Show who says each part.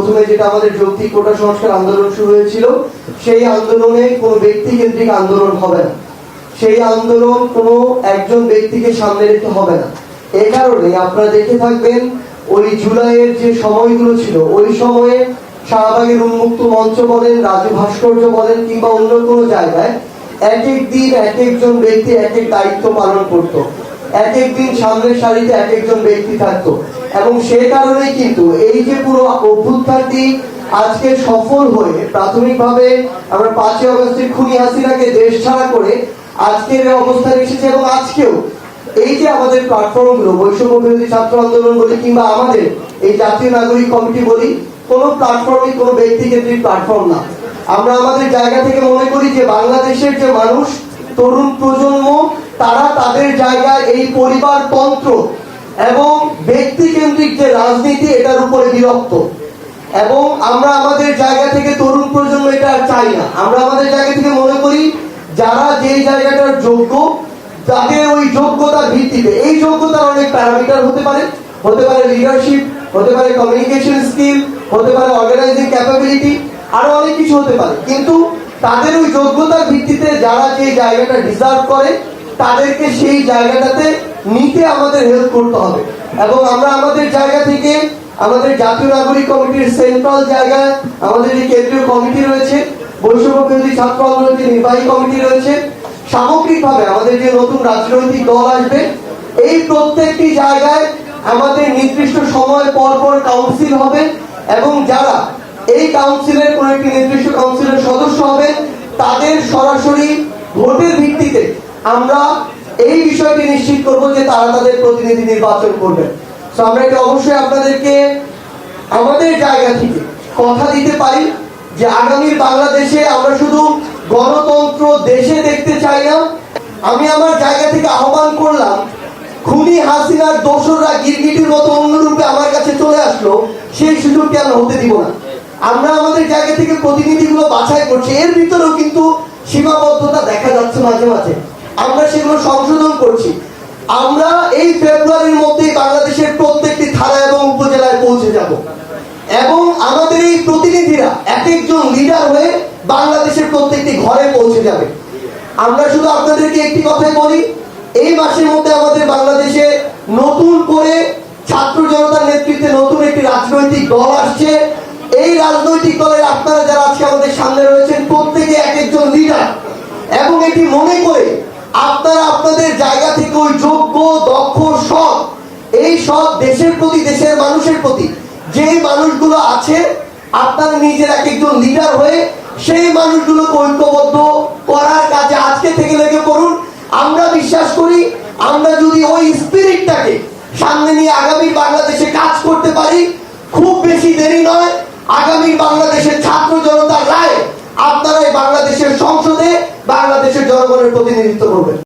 Speaker 1: প্রথমে যেটা আমাদের যৌক্তিক কোটা সংস্কার আন্দোলন শুরু হয়েছিল, সেই আন্দোলনে কোনো ব্যক্তি কেন্দ্রিক আন্দোলন হবে না। সেই আন্দোলন কোনো একজন ব্যক্তিকে সামনে রেখে হবে না। এ কারণে আপনারা দেখে থাকবেন, ওই জুলাইয়ের যে সময়গুলো ছিল, ওই সময়ে শাহবাগের উন্মুক্ত মঞ্চ বলেন, রাজু ভাস্কর্য বলেন, কিংবা অন্য কোনো জায়গায় এক এক দিন এক একজন ব্যক্তি এক এক দায়িত্ব পালন করত। এক এক দিন সামনের সারিতে এক একজন ব্যক্তি থাকতো। এবং সে কারণেই কিন্তু এই যে পুরো অভ্যুত্থানটি আজকে সফল হয়ে প্রাথমিকভাবে আমরা পাঁচই আগস্টের খুনি হাসিনাকে দেশ ছাড়া করে আজকের এই এসেছে এবং আজকেও এই যে আমাদের প্ল্যাটফর্মগুলো বৈষম্য বিরোধী ছাত্র আন্দোলন বলি কিংবা আমাদের এই জাতীয় নাগরিক কমিটি বলি, কোনো প্ল্যাটফর্মই কোনো ব্যক্তি কেন্দ্রিক প্ল্যাটফর্ম না। আমরা আমাদের জায়গা থেকে মনে করি যে বাংলাদেশের যে মানুষ, তরুণ প্রজন্ম তারা তাদের জায়গায় এই পরিবার তন্ত্র এবং ব্যক্তি কেন্দ্রিক যে রাজনীতি, এটার উপরে বিরক্ত। এবং আমরা আমাদের জায়গা থেকে তরুণ প্রজন্ম এটা আর চাই না। আমরা আমাদের জায়গা থেকে মনে করি, যারা যেই জায়গাটার যোগ্য তাদের ওই যোগ্যতার ভিত্তিতে, এই যোগ্যতার অনেক প্যারামিটার হতে পারে। হতে পারে লিডারশিপ হতে পারে কমিউনিকেশন স্কিল হতে পারে অর্গানাইজিং ক্যাপাবিলিটি আরও অনেক কিছু হতে পারে। কিন্তু তাদের ওই যোগ্যতার ভিত্তিতে যারা যে জায়গাটা ডিজার্ভ করে তাদেরকে সেই জায়গাটাতে নিতে আমাদের হেল্প করতে হবে। এবং আমরা আমাদের জায়গা থেকে আমাদের জাতীয় নাগরিক কমিটির সেন্ট্রাল জায়গায় আমাদের যে কেন্দ্রীয় কমিটি রয়েছে, বৈষম্য বিরোধী ছাত্র আন্দোলন যে নির্বাহী কমিটি রয়েছে, সামগ্রিকভাবে আমাদের যে নতুন রাজনৈতিক দল আসবে, এই প্রত্যেকটি জায়গায় আমাদের নির্দিষ্ট সময় পর পর কাউন্সিল হবে এবং যারা এই কাউন্সিলের কোন একটি নির্দিষ্ট কাউন্সিলের সদস্য হবেন তাদের সরাসরি ভোটের ভিত্তিতে আমরা এই বিষয়টি নিশ্চিত করব যে তারা তাদের প্রতিনিধি নির্বাচন করবে তো আমরা এটা অবশ্যই আপনাদেরকে আমাদের জায়গা থেকে কথা দিতে পারি যে আগামীর বাংলাদেশে আমরা শুধু গণতন্ত্র দেশে দেখতে চাই না, আমি আমার জায়গা থেকে আহ্বান করলাম, খুনি হাসিনার দোসররা গিরগিটির মতো অন্য রূপে আমার কাছে চলে আসলো, সেই সুযোগটি আমরা হতে দিব না। আমরা আমাদের জায়গা থেকে প্রতিনিধিগুলো বাছাই করছি, এর ভিতরেও কিন্তু সীমাবদ্ধতা দেখা যাচ্ছে মাঝে মাঝে। আমরা সেগুলো সংশোধন করছি। আমরা এই ফেব্রুয়ারির মধ্যেই বাংলাদেশের প্রত্যেকটি থানা এবং উপজেলায় পৌঁছে যাব। এবং আমাদের এই প্রতিনিধিরা এক একজন লিডার হয়ে বাংলাদেশের প্রত্যেকটি ঘরে পৌঁছে যাবে। আমরা শুধু আপনাদেরকে একটি কথাই বলি, এই মাসের মধ্যে আমাদের বাংলাদেশে নতুন করে ছাত্র জনতার নেতৃত্বে নতুন একটি রাজনৈতিক দল আসছে। এই রাজনৈতিক দলের আপনারা যারা আজকে আমাদের সামনে রয়েছেন, প্রত্যেকে এক একজন লিডার এবং এটি মনে করে আপনারা আপনাদের জায়গা থেকে ওই যোগ্য, দক্ষ সৎ, এই সৎ দেশের প্রতি, দেশের মানুষের প্রতি যেই মানুষগুলো আছে, আপনারা নিজের এক একজন লিডার হয়ে সেই মানুষগুলোকে ঐক্যবদ্ধ করার কাজে আজকে থেকে লেগে পড়ুন। আমরা বিশ্বাস করি, আমরা যদি ওই স্পিরিটটাকে সামনে নিয়ে আগামী বাংলাদেশে কাজ করতে পারি, খুব বেশি দেরি নয়। আগামী বাংলাদেশের ছাত্র জনতার রায় আপনারাই বাংলাদেশের সংসদে জনগণের প্রতিনিধিত্ব করবেন